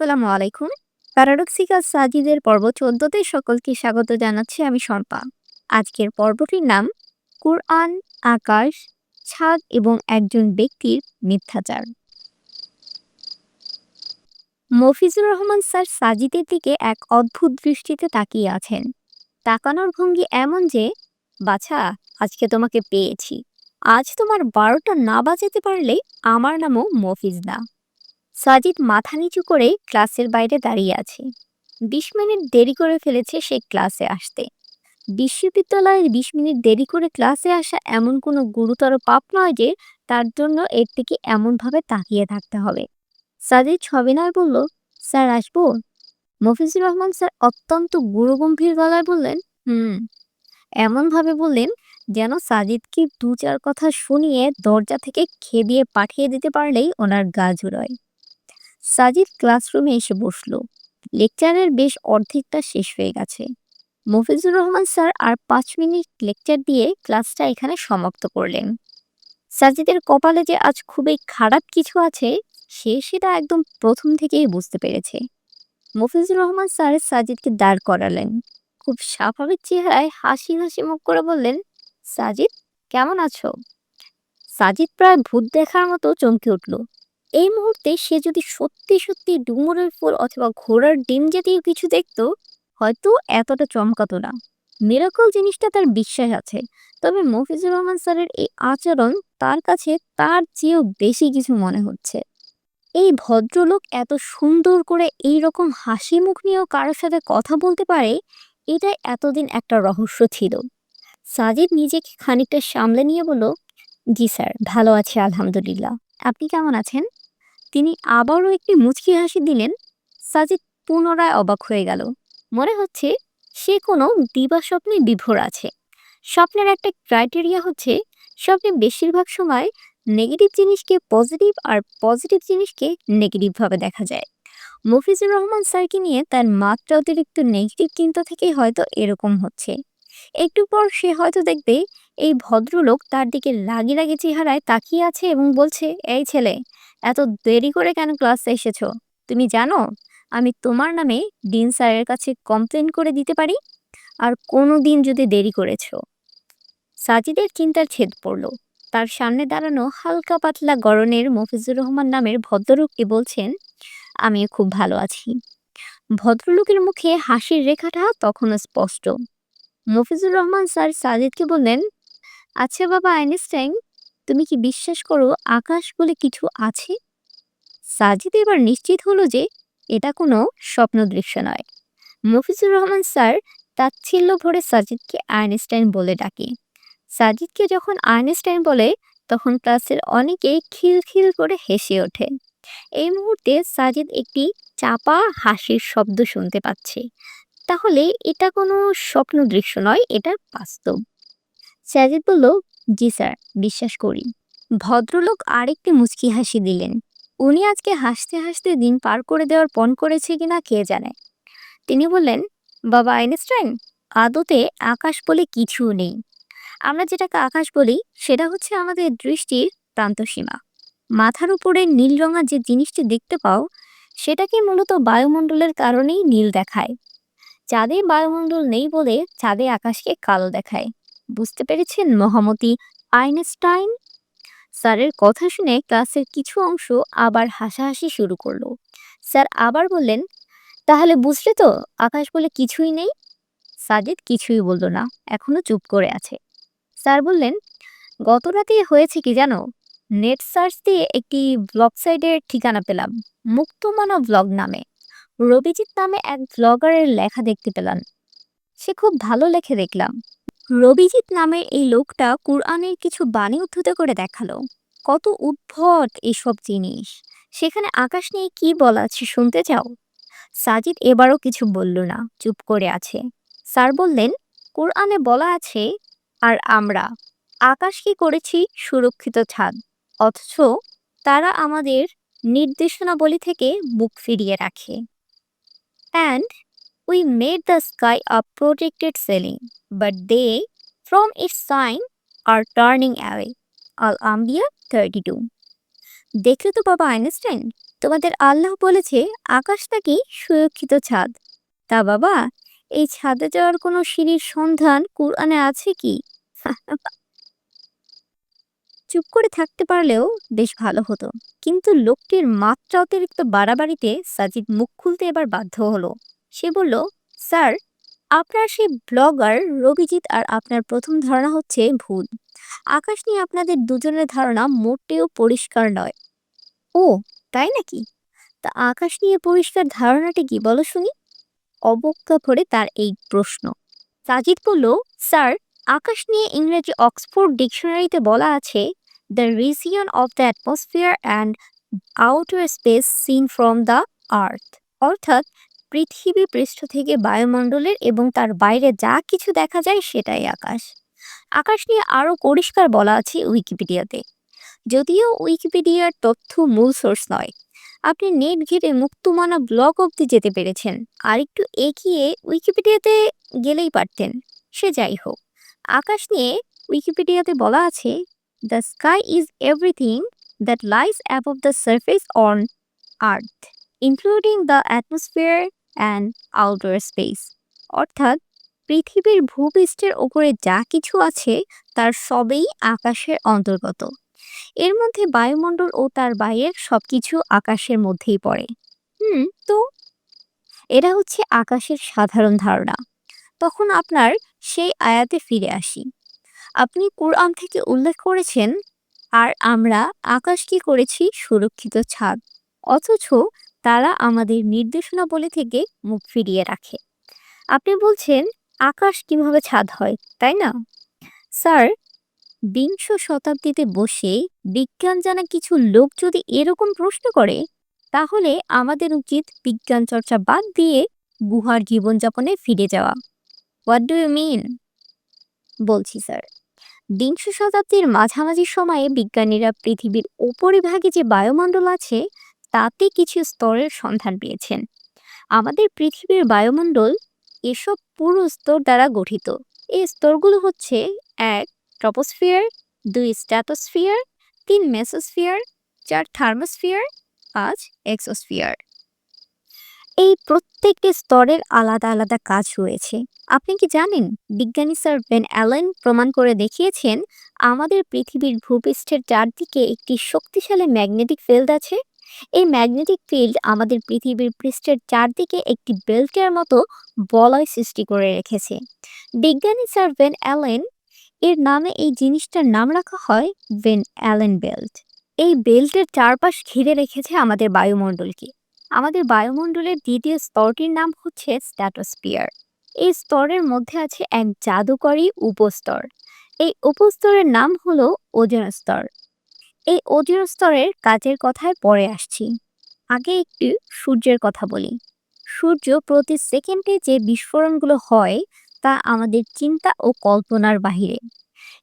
আসসালামু আলাইকুম। প্যারাডক্সিক্যাল সাজিদের পর্ব চোদ্দতে সকলকে স্বাগত জানাচ্ছি আমি শম্পা। আজকের পর্বটির নাম কুরআন, আকাশ, ছাদ এবং একজন ব্যক্তির মিথ্যাচার। মফিজুর রহমান স্যার সাজিদের দিকে এক অদ্ভুত দৃষ্টিতে তাকিয়ে আছেন। তাকানোর ভঙ্গি এমন যে, বাছা, আজকে তোমাকে পেয়েছি। আজ তোমার বারোটা না বাজাতে পারলে আমার নামও মফিজ না। সাজিদ মাথা নিচু করে ক্লাসের বাইরে দাঁড়িয়ে আছে। বিশ মিনিট দেরি করে ফেলেছে সে ক্লাসে আসতে। বিশ্ববিদ্যালয়ে বিশ মিনিট দেরি করে ক্লাসে আসা এমন কোনো গুরুতর পাপ নয় যে তার জন্য এর থেকে এমনভাবে তাকিয়ে থাকতে হবে। সাজিদ সবিনয় বলল, স্যার, আসব? মফিজুর রহমান স্যার অত্যন্ত গুরুগম্ভীর গলায় বললেন, হুম। এমনভাবে বললেন যেন সাজিদকে দু চার কথা শুনিয়ে দরজা থেকে খেদিয়ে পাঠিয়ে দিতে পারলেই ওনার গা জুড়য় সাজিদ ক্লাসরুমে এসে বসল। লেকচারের বেশ অর্ধেকটা শেষ হয়ে গেছে। মফিজুর রহমান স্যার আর পাঁচ মিনিট লেকচার দিয়ে ক্লাসটা এখানে সমাপ্ত করলেন। সাজিদের কপালে যে আজ খুবই খারাপ কিছু আছে, সে সেটা একদম প্রথম থেকেই বুঝতে পেরেছে। মফিজুর রহমান স্যার সাজিদকে দাঁড় করালেন। খুব স্বাভাবিক চেহারায় হাসি হাসি মুখ করে বললেন, সাজিদ, কেমন আছো? সাজিদ প্রায় ভূত দেখার মতো চমকে উঠল। এই মুহূর্তে সে যদি সত্যি সত্যি ডুমুরের ফুল অথবা ঘোড়ার ডিম জাতীয় কিছু দেখত, হয়তো এতটা চমকাতো না। মিরাকল জিনিসটা তার বিশ্বাস আছে, তবে মফিজুর রহমান স্যারের এই আচরণ তার কাছে তার চেয়েও বেশি কিছু মনে হচ্ছে। এই ভদ্রলোক এত সুন্দর করে এই রকম হাসি মুখ নিয়েও কারোর সাথে কথা বলতে পারে এটাই এতদিন একটা রহস্য ছিল। সাজিদ নিজেকে খানিকটা সামলে নিয়ে বলল, জি স্যার, ভালো আছে, আলহামদুলিল্লাহ। আপনি কেমন আছেন? তিনি আবারও একটি মুচকি হাসি দিলেন। সাজিদ পুনরায় অবাক হয়ে গেল। মনে হচ্ছে সে কোনো দিবা স্বপ্নে বিভোর আছে। স্বপ্নের একটা ক্রাইটেরিয়া হচ্ছে স্বপ্নে বেশিরভাগ সময় নেগেটিভ জিনিসকে পজিটিভ আর পজিটিভ জিনিসকে নেগেটিভভাবে দেখা যায়। মফিজুর রহমান স্যারকে নিয়ে তার মাত্রা অতিরিক্ত নেগেটিভ চিন্তা থেকেই হয়তো এরকম হচ্ছে। একটু পর সে হয়তো দেখবে এই ভদ্রলোক তার দিকে লাগি লাগি চেহারায় তাকিয়ে আছে এবং বলছে, এই ছেলে, এত দেরি করে কেন ক্লাসে এসেছ? তুমি জানো, আমি তোমার নামে ডিন স্যারের কাছে কমপ্লেন করে দিতে পারি? আর কোনো দিন যদি দেরি করেছ? সাজিদের চিন্তার ছেদ পড়ল। তার সামনে দাঁড়ানো হালকা পাতলা গরনের মফিজুর রহমান নামের ভদ্রলোককে বলছেন আমি খুব ভালো আছি। ভদ্রলোকের মুখে হাসির রেখাটা তখনও স্পষ্ট। মফিজুর রহমান স্যার সাজিদকে বললেন আচ্ছা বাবা, আইনস্টাইন, তুমি কি বিশ্বাস করো আকাশ বলে কিছু আছে? সাজিদ এবার নিশ্চিত হলো যে এটা কোনো স্বপ্ন দৃশ্য নয়। মফিজুর রহমান স্যার তাচ্ছিল্য ভরে সাজিদকে আইনস্টাইন বলে ডাকে। সাজিদকে যখন আইনস্টাইন বলে, তখন ক্লাসের অনেকেই খিলখিল করে হেসে ওঠে। এই মুহূর্তে সাজিদ একটি চাপা হাসির শব্দ শুনতে পাচ্ছে। তাহলে এটা কোনো স্বপ্ন দৃশ্য নয় এটা বাস্তব। সাজিদ বলল, জি স্যার, বিশ্বাস করি। ভদ্রলোক আরেকটি মুচকি হাসি দিলেন। উনি আজকে হাসতে হাসতে দিন পার করে দেওয়ার পণ করেছে কিনা কে জানে? তিনি বললেন, বাবা আইনস্টাইন, আদতে আকাশ বলে কিছু নেই। আমরা যেটাকে আকাশ বলি, সেটা হচ্ছে আমাদের দৃষ্টির প্রান্তসীমা। মাথার উপরে নীল রঙা যে জিনিসটি দেখতে পাও, সেটাকে মূলত বায়ুমণ্ডলের কারণেই নীল দেখায়। চাঁদে বায়ুমণ্ডল নেই বলে চাঁদে আকাশকে কালো দেখায়। বুঝতে পেরেছেন মহামতি আইনস্টাইন? স্যারের কথা শুনে ক্লাসের কিছু অংশ আবার হাসাহাসি শুরু করল। স্যার আবার বললেন, তাহলে বুঝলে তো, আকাশ বলে কিছুই নেই? সাজিদ কিছুই বলল না, এখনও চুপ করে আছে। স্যার বললেন, গত রাতে হয়েছে কি জানো? নেট সার্চ দিয়ে একটি ব্লগ সাইটের ঠিকানা পেলাম, মুক্তমানা ব্লগ নামে। রবিজিৎ নামে এক ব্লগারের লেখা দেখতে পেলাম। সে খুব ভালো লেখে দেখলাম। রবিজিৎ নামের এই লোকটা কুরআনের কিছু বাণী উদ্ধৃত করে দেখাল। কত উদ্ভট এসব জিনিস। সেখানে আকাশ নিয়ে কি বলা আছে শুনতে চাও? সাজিদ এবারও কিছু বলল না, চুপ করে আছে। স্যার বললেন, কোরআনে বলা আছে, আর আমরা। আকাশ কি করেছি? সুরক্ষিত ছাদ। অথচ তারা আমাদের নির্দেশনাবলী থেকে মুখ ফিরিয়ে রাখে। And made the sky a protected ceiling but they from its sign are turning away আল আম্বিয়া থার্টি টু দেখলে তো বাবা আইনস্টাইন, তোমাদের আল্লাহ বলেছে আকাশ নাকি সুরক্ষিত ছাদ? তা বাবা, এই ছাদে যাওয়ার কোনো সিঁড়ির সন্ধান কুরআনে আছে কি? চুপ করে থাকতে পারলেও বেশ ভালো হতো। কিন্তু লোকটির মাত্রা অতিরিক্ত বাড়াবাড়িতে সাজিদ মুখ খুলতে এবার বাধ্য হলো। সে বলল, স্যার, আপনার সেই ব্লগার রবিজিৎ আর আপনার প্রথম ধারণা হচ্ছে ভুল আকাশ নিয়ে আপনাদের দুজনের ধারণা মোটেও পরিষ্কার নয়। ও, তাই নাকি? তা আকাশ নিয়ে পরিষ্কার ধারণাটি কি বলো শুনি? অবজ্ঞা ভরে তার এই প্রশ্ন। সাজিদ বলল, স্যার, আকাশ নিয়ে ইংরেজি অক্সফোর্ড ডিকশনারিতে বলা আছে the region of the atmosphere and outer space seen from the earth অর্থাৎ পৃথিবী পৃষ্ঠ থেকে বায়ুমণ্ডলের এবং তার বাইরে যা কিছু দেখা যায় সেটাই আকাশ। আকাশ নিয়ে আরও পরিষ্কার বলা আছে উইকিপিডিয়াতে। যদিও উইকিপিডিয়ার তথ্য মূল সোর্স নয়। আপনি নেট ঘিরে মুক্তমানা ব্লগ অবধি যেতে পেরেছেন। আর একটু এগিয়ে উইকিপিডিয়াতে গেলেই পারতেন। সে যাই হোক। আকাশ নিয়ে উইকিপিডিয়াতে বলা আছে the sky is everything that lies ab above the surface on earth including the atmosphere and outdoor space অর্থাৎ পৃথিবীর ভূপৃষ্ঠের ওপরে যা কিছু আছে, তার সবই আকাশের অন্তর্গত। এর মধ্যে বায়ুমণ্ডল ও তার বাইরের সব কিছু আকাশের মধ্যেই পড়ে। হুম, তো? এরা হচ্ছে আকাশের সাধারণ ধারণা। তখন আপনার সেই আয়াতে ফিরে আসি। আপনি কোরআন থেকে উল্লেখ করেছেন, আর আমরা আকাশ কি করেছি? সুরক্ষিত ছাদ। অথচ তারা আমাদের নির্দেশনা বলে থেকে মুখ ফিরিয়ে রাখে। আপনি বলছেন, আকাশ কীভাবে ছাদ হয়, তাই না? স্যার, বিংশ শতাব্দীতে বসে বিজ্ঞান জানা কিছু লোক যদি এরকম প্রশ্ন করে, তাহলে আমাদের উচিত বিজ্ঞান চর্চা বাদ দিয়ে গুহার জীবনযাপনে ফিরে যাওয়া। হোয়াট ডু ইউ মিন বলছি, স্যার। বিংশ শতাব্দীর মাঝামাঝি সময়ে বিজ্ঞানীরা পৃথিবীর উপরিভাগে যে বায়ুমণ্ডল আছে তাতে কিছু স্তরের সন্ধান পেয়েছেন। আমাদের পৃথিবীর বায়ুমণ্ডল এসব পুরো স্তর দ্বারা গঠিত। এই স্তরগুলো হচ্ছে এক ট্রপোস্ফিয়ার, দুই স্ট্যাটোস্ফিয়ার তিন মেসোস্ফিয়ার, চার থার্মোস্ফিয়ার, পাঁচ এক্সোস্ফিয়ার। এই প্রত্যেকটি স্তরের আলাদা আলাদা কাজ রয়েছে। আপনি কি জানেন, বিজ্ঞানী স্যার বেন অ্যালেন প্রমাণ করে দেখিয়েছেন, আমাদের পৃথিবীর ভূপৃষ্ঠের চারদিকে একটি শক্তিশালী ম্যাগনেটিক ফিল্ড আছে? এই ম্যাগনেটিক ফিল্ড আমাদের পৃথিবীর পৃষ্ঠের চারদিকে একটি বেল্টের মতো বলয় সৃষ্টি করে রেখেছে। বিজ্ঞানী স্যার ভেন অ্যালেন, এর নামে এই জিনিসটার নাম রাখা হয় ভেন অ্যালেন বেল্ট। এই বেল্টের চারপাশ ঘিরে রেখেছে আমাদের বায়ুমণ্ডলকে। আমাদের বায়ুমণ্ডলের দ্বিতীয় স্তরটির নাম হচ্ছে স্ট্যাটোস্পিয়ার এই স্তরের মধ্যে আছে এক জাদুকরী উপস্তর। এই উপস্তরের নাম হলো ওজন স্তর। এই ওজন স্তরের কাজের কথায় পরে আসছি। আগে একটু সূর্যের কথা বলি। সূর্য প্রতি সেকেন্ডে যে বিস্ফোরণগুলো হয়, তা আমাদের চিন্তা ও কল্পনার বাহিরে।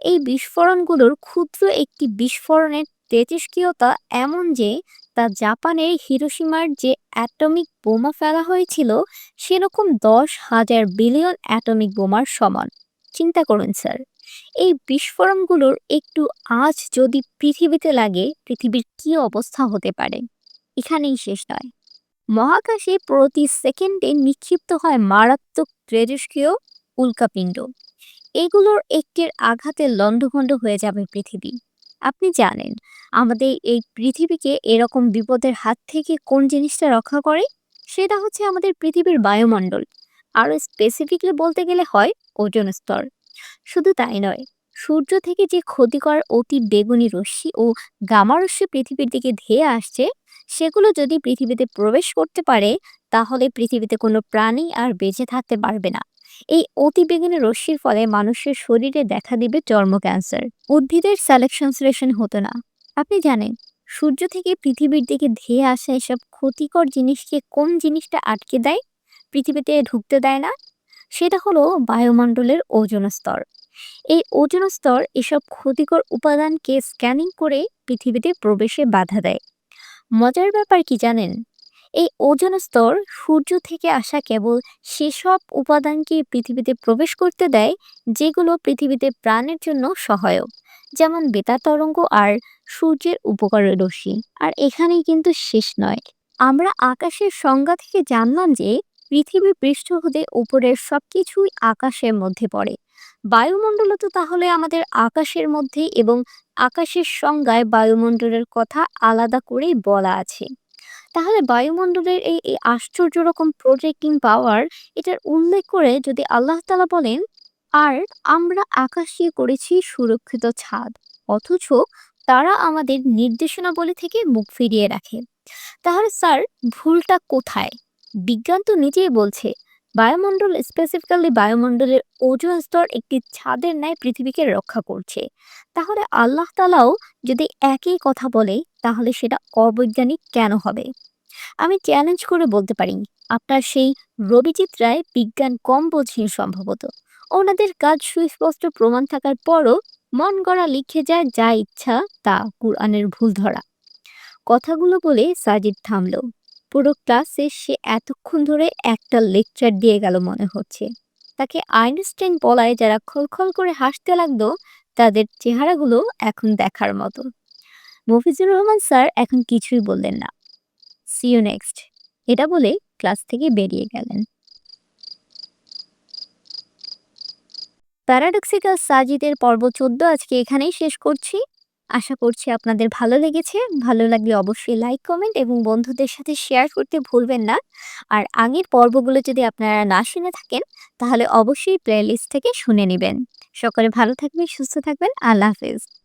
এই বিস্ফোরণগুলোর ক্ষুদ্র একটি বিস্ফোরণের তেজস্ক্রিয়তা এমন যে, তা জাপানের হিরোসীমার যে অ্যাটমিক বোমা ফেলা হয়েছিল, সেরকম দশ হাজার বিলিয়ন অ্যাটমিক বোমার সমান। চিন্তা করুন, স্যার। এই বিস্ফোরণগুলোর একটু আজ যদি পৃথিবীতে লাগে, পৃথিবীর কি অবস্থা হতে পারে? এখানেই শেষ নয়। মহাকাশে প্রতি সেকেন্ডে নিক্ষিপ্ত হয় মারাত্মক তেজস্ক্রিয় উল্কাপিণ্ড। এগুলোর একটির আঘাতে লণ্ডভণ্ড হয়ে যাবে পৃথিবী। আপনি জানেন, আমাদের এই পৃথিবীকে এরকম বিপদের হাত থেকে কোন জিনিসটা রক্ষা করে? সেটা হচ্ছে আমাদের পৃথিবীর বায়ুমণ্ডল। আরও স্পেসিফিকলি বলতে গেলে হয় ওজন স্তর। শুধু তাই নয়, সূর্য থেকে যে ক্ষতিকর অতি বেগুনি রশ্মি ও গামা রশ্মি পৃথিবীর দিকে ধেয়ে আসছে, সেগুলো যদি পৃথিবীতে প্রবেশ করতে পারে, তাহলে পৃথিবীতে কোনো প্রাণী আর বেঁচে থাকতে পারবে না। এই অতি বেগুনি রশ্মির ফলে মানুষের শরীরে দেখা দিবে চর্ম ক্যান্সার। উদ্ভিদের সিলেকশন হতো না। আপনি জানেন, সূর্য থেকে পৃথিবীর দিকে ধেয়ে আসা এসব ক্ষতিকর জিনিসকে কোন জিনিসটা আটকে দেয়? পৃথিবীতে ঢুকতে দেয় না? সেটা হলো বায়ুমণ্ডলের ওজন স্তর। এই ওজন স্তর এসব ক্ষতিকর উপাদানকে স্ক্যানিং করে পৃথিবীতে প্রবেশে বাধা দেয়। মজার ব্যাপার কি জানেন? এই ওজন স্তর সূর্য থেকে আসা কেবল সেসব উপাদানকে পৃথিবীতে প্রবেশ করতে দেয়, যেগুলো পৃথিবীতে প্রাণের জন্য সহায়ক, যেমন বেতার তরঙ্গ আর সূর্যের উপকারের রশ্মি আর এখানেই কিন্তু শেষ নয়। আমরা আকাশের সংজ্ঞা থেকে জানলাম যে পৃথিবীর পৃষ্ঠ হতে উপরের সবকিছুই আকাশের মধ্যে পড়ে। বায়ুমণ্ডল তো তাহলে আমাদের আকাশের মধ্যে এবং আকাশের সংজ্ঞায় বায়ুমণ্ডলের কথা আলাদা করেই বলা আছে। তাহলে বায়ুমণ্ডলের এই এই আশ্চর্য রকম প্রোটেক্টিং পাওয়ার এটার উল্লেখ করে যদি আল্লাহ তালা বলেন, আর আমরা আকাশ দিয়ে করেছি সুরক্ষিত ছাদ, অথচ তারা আমাদের নির্দেশনাবলী থেকে মুখ ফিরিয়ে রাখে। তাহলে স্যার, ভুলটা কোথায়? বিজ্ঞান তো নিজেই বলছে, বায়ুমণ্ডল স্পেসিফিক্যালি বায়ুমণ্ডলের ওজন স্তর একটি ছাদের ন্যায় পৃথিবীকে রক্ষা করছে। তাহলে আল্লাহ তালাও যদি একই কথা বলে, তাহলে সেটা অবৈজ্ঞানিক কেন হবে? আমি চ্যালেঞ্জ করে বলতে পারি, আপনার সেই রবিজিৎ রায় বিজ্ঞান কম বোঝেন সম্ভবত। ওনাদের কাজ সুস্পষ্ট প্রমাণ থাকার পরও মন গড়া লিখে যায় যা ইচ্ছা তা কোরআনের ভুল ধরা। কথাগুলো বলে সাজিদ থামল। পুরো ক্লাসে সে এতক্ষণ ধরে একটা লেকচার দিয়ে গেল মনে হচ্ছে। তাকে আইনস্টাইন বলায় যারা খলখল করে হাসতে লাগল, তাদের চেহারাগুলো এখন দেখার মতো। মফিজুর রহমান স্যার এখন কিছুই বললেন না। সি ইউ নেক্সট এটা বলে ক্লাস থেকে বেরিয়ে গেলেন। প্যারাডক্সিক্যাল সাজিদের পর্ব চোদ্দ আজকে এখানেই শেষ করছি। আশা করছি আপনাদের ভালো লেগেছে। ভালো লাগলে অবশ্যই লাইক কমেন্ট এবং বন্ধুদের সাথে শেয়ার করতে ভুলবেন না। আর আগের পর্বগুলো যদি আপনারা না শুনে থাকেন, তাহলে অবশ্যই প্লেলিস্ট থেকে শুনে নেবেন। সকলে ভালো থাকবেন, সুস্থ থাকবেন। আল্লাহ হাফেজ।